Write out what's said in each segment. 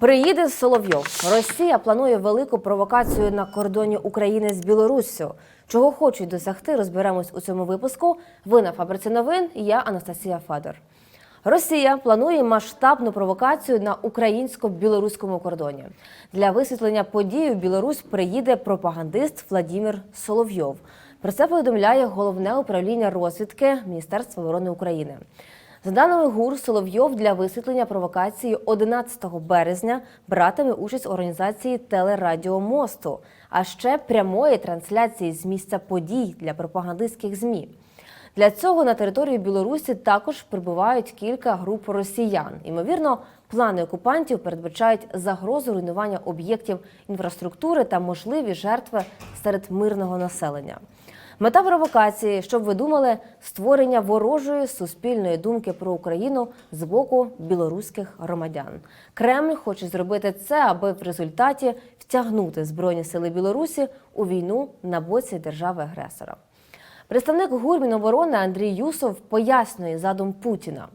Приїде Соловйов. Росія планує велику провокацію на кордоні України з Білоруссю. Чого хочуть досягти, розберемось у цьому випуску. Ви на фабриці новин. і Я Анастасія Федор. Росія планує масштабну провокацію на українсько-білоруському кордоні. Для висвітлення подій у Білорусь приїде пропагандист Владимир Соловйов. Про це повідомляє головне управління розвідки Міністерства оборони України. За даними ГУР, Соловйов для висвітлення провокації 11 березня братиме участь у організації телерадіо мосту, а ще прямої трансляції з місця подій для пропагандистських змі. Для цього на територію Білорусі також прибувають кілька груп росіян. Ймовірно, плани окупантів передбачають загрозу руйнування об'єктів інфраструктури та можливі жертви серед мирного населення. Мета провокації, щоб ви думали, створення ворожої суспільної думки про Україну з боку білоруських громадян. Кремль хоче зробити це, аби в результаті втягнути збройні сили Білорусі у війну на боці держави-агресора. Представник ГУР Міноборони Андрій Юсов пояснює задум Путіна.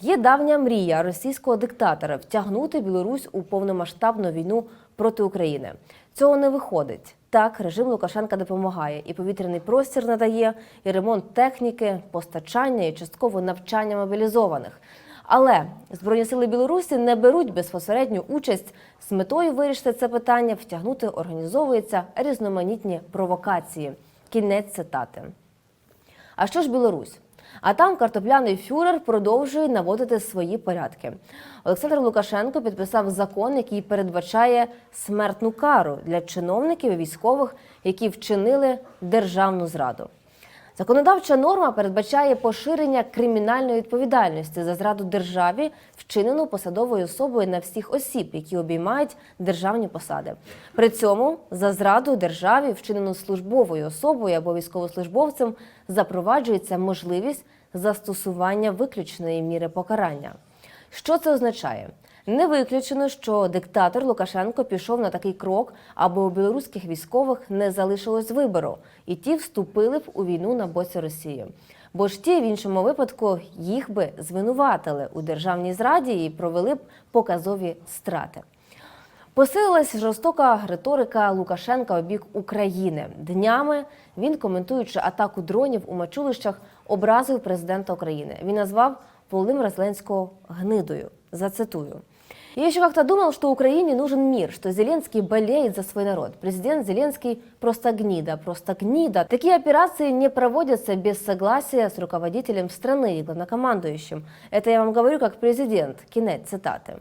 Є давня мрія російського диктатора втягнути Білорусь у повномасштабну війну проти України. Цього не виходить. Так, режим Лукашенка допомагає і повітряний простір надає, і ремонт техніки, постачання і частково навчання мобілізованих. Але Збройні сили Білорусі не беруть безпосередню участь з метою вирішити це питання, втягнути організовуються різноманітні провокації. Кінець цитати. А що ж Білорусь? А там картопляний фюрер продовжує наводити свої порядки. Олександр Лукашенко підписав закон, який передбачає смертну кару для чиновників і військових, які вчинили державну зраду. Законодавча норма передбачає поширення кримінальної відповідальності за зраду державі, вчинену посадовою особою на всіх осіб, які обіймають державні посади. При цьому за зраду державі, вчинену службовою особою або військовослужбовцем, запроваджується можливість застосування виключної міри покарання. Що це означає? Не виключено, що диктатор Лукашенко пішов на такий крок, аби у білоруських військових не залишилось вибору, і ті вступили б у війну на боці Росії. Бо ж ті в іншому випадку їх би звинуватили у державній зраді і провели б показові страти. Посилилась жорстока риторика Лукашенка у бік України. Днями він, коментуючи атаку дронів у Мачулищах, образив президента України. Він назвав Володимира Зеленського гнидою. Зацитую. Я еще как-то думал, что Украине нужен мир, что Зеленский болеет за свой народ. Президент Зеленский просто гнида, просто гнида. Такие операции не проводятся без согласия с руководителем страны и главнокомандующим. Это я вам говорю как президент. Кінець цитати.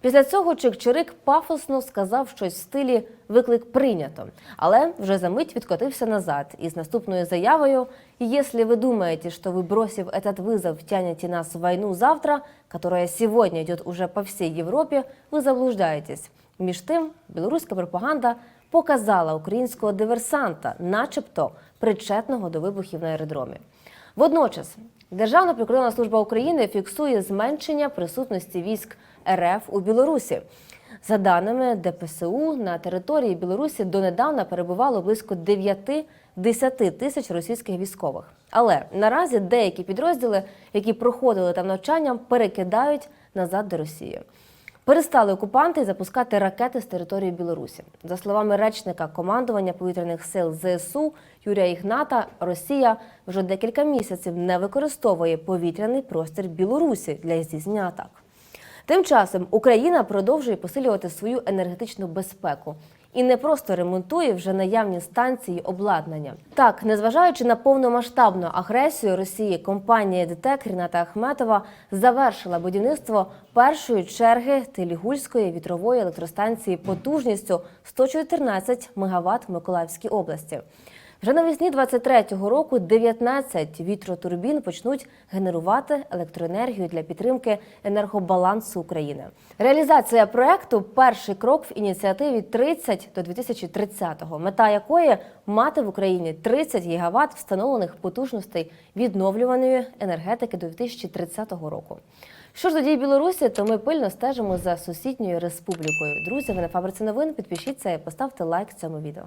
Після цього Чик-Чирик пафосно сказав щось в стилі виклик прийнято, але вже за мить відкотився назад із наступною заявою: «Если вы думаете, что вы, бросив этот вызов, втянете нас в войну завтра, которая сегодня идет уже по всей Європі, ви заблуждаєтесь. Між тим, білоруська пропаганда показала українського диверсанта, начебто причетного до вибухів на аеродромі. Водночас Державна прикордонна служба України фіксує зменшення присутності військ РФ у Білорусі. За даними ДПСУ, на території Білорусі донедавна перебувало близько 9-10 тисяч російських військових. Але наразі деякі підрозділи, які проходили там навчання, перекидають назад до Росії. Перестали окупанти запускати ракети з території Білорусі. За словами речника командування повітряних сил ЗСУ Юрія Ігната, Росія вже декілька місяців не використовує повітряний простір Білорусі для здійснення атак. Тим часом Україна продовжує посилювати свою енергетичну безпеку і не просто ремонтує вже наявні станції обладнання. Так, незважаючи на повномасштабну агресію Росії, компанія ДТЕК Ріната Ахметова завершила будівництво першої черги Телігульської вітрової електростанції потужністю 114 МВт в Миколаївській області. Вже навесні 23-го року 19 вітротурбін почнуть генерувати електроенергію для підтримки енергобалансу України. Реалізація проекту перший крок в ініціативі 30 до 2030-го, мета якої мати в Україні 30 гігават встановлених потужностей відновлюваної енергетики до 2030 року. Що ж до дій Білорусі, то ми пильно стежимо за сусідньою республікою. Друзі, ви на фабриці новин. Підпишіться і поставте лайк цьому відео.